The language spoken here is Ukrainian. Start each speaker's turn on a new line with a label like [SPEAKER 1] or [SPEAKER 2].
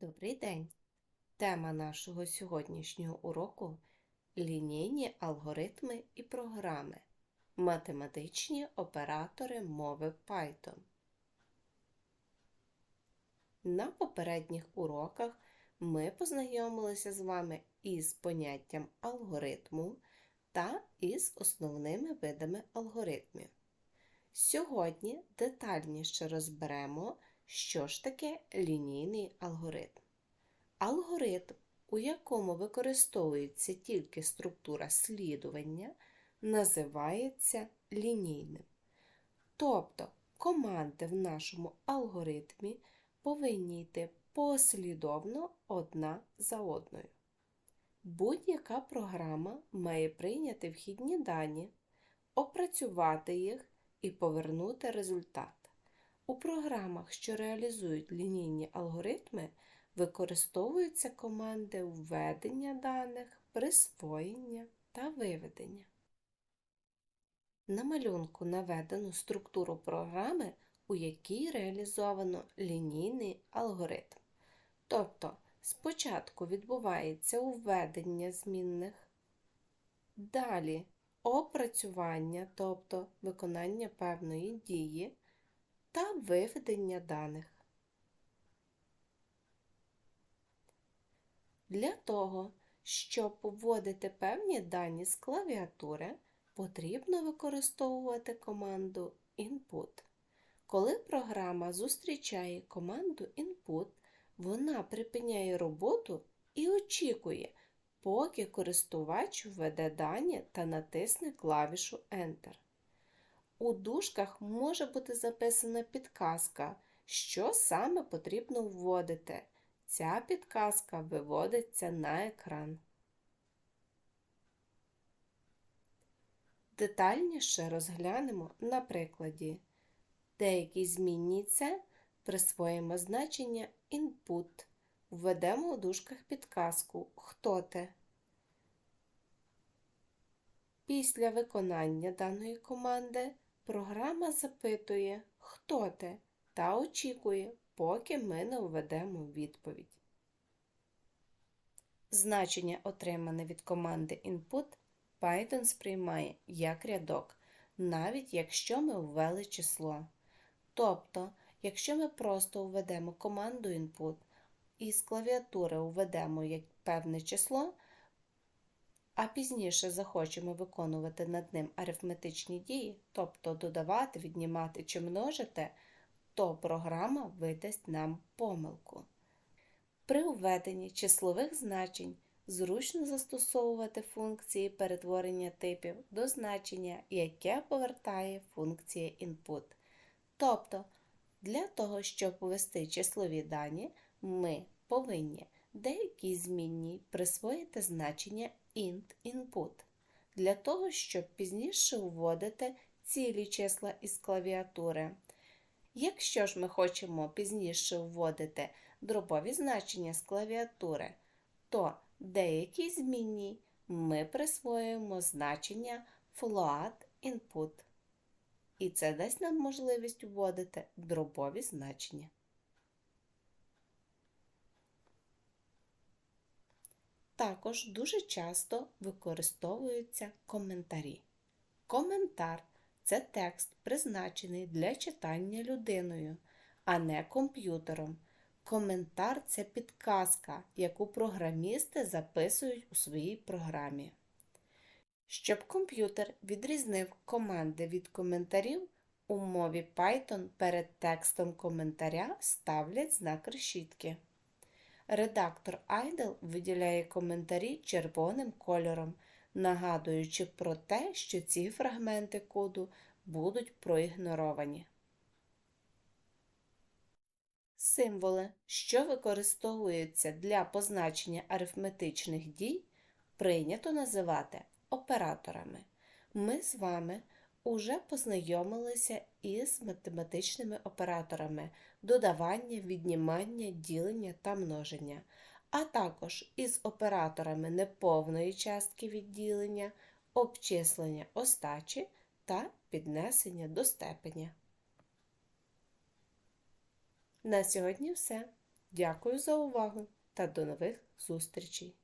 [SPEAKER 1] Добрий день! Тема нашого сьогоднішнього уроку лінійні алгоритми і програми. Математичні оператори мови Python. На попередніх уроках ми познайомилися з вами із поняттям алгоритму та із основними видами алгоритмів. Сьогодні детальніше розберемо, що ж таке лінійний алгоритм. Алгоритм, у якому використовується тільки структура слідування, називається лінійним. Тобто команди в нашому алгоритмі повинні йти послідовно одна за одною. Будь-яка програма має прийняти вхідні дані, опрацювати їх і повернути результат. У програмах, що реалізують лінійні алгоритми, використовуються команди введення даних, присвоєння та виведення. На малюнку наведено структуру програми, у якій реалізовано лінійний алгоритм. Тобто спочатку відбувається введення змінних, далі опрацювання, тобто виконання певної дії та виведення даних. Для того, щоб вводити певні дані з клавіатури, потрібно використовувати команду Input. Коли програма зустрічає команду Input, вона припиняє роботу і очікує, поки користувач введе дані та натисне клавішу Enter. У дужках може бути записана підказка, що саме потрібно вводити. Ця підказка виводиться на екран. Детальніше розглянемо на прикладі. Деякі змінні присвоїмо значення input. Введемо у дужках підказку Хто ти. Після виконання даної команди програма запитує, хто ти, та очікує, поки ми не введемо відповідь. Значення, отримане від команди input, Python сприймає як рядок, навіть якщо ми ввели число. Тобто, якщо ми просто введемо команду input і з клавіатури введемо як певне число, а пізніше захочемо виконувати над ним арифметичні дії, тобто додавати, віднімати чи множити, то програма видасть нам помилку. При введенні числових значень зручно застосовувати функції перетворення типів до значення, яке повертає функція input. Тобто, для того, щоб ввести числові дані, ми повинні деякій змінній присвоїти значення int input для того, щоб пізніше вводити цілі числа із клавіатури. Якщо ж ми хочемо пізніше вводити дробові значення з клавіатури, то деякій змінній ми присвоюємо значення float input. І це дасть нам можливість вводити дробові значення. Також дуже часто використовуються коментарі. Коментар це текст, призначений для читання людиною, а не комп'ютером. Коментар це підказка, яку програмісти записують у своїй програмі. Щоб комп'ютер відрізнив команди від коментарів, у мові Python перед текстом коментаря ставлять знак решітки. Редактор IDLE виділяє коментарі червоним кольором, нагадуючи про те, що ці фрагменти коду будуть проігноровані. Символи, що використовуються для позначення арифметичних дій, прийнято називати операторами. Ми з вами уже познайомилися із математичними операторами додавання, віднімання, ділення та множення, а також із операторами неповної частки відділення, обчислення остачі та піднесення до степеня. На сьогодні все. Дякую за увагу та до нових зустрічей!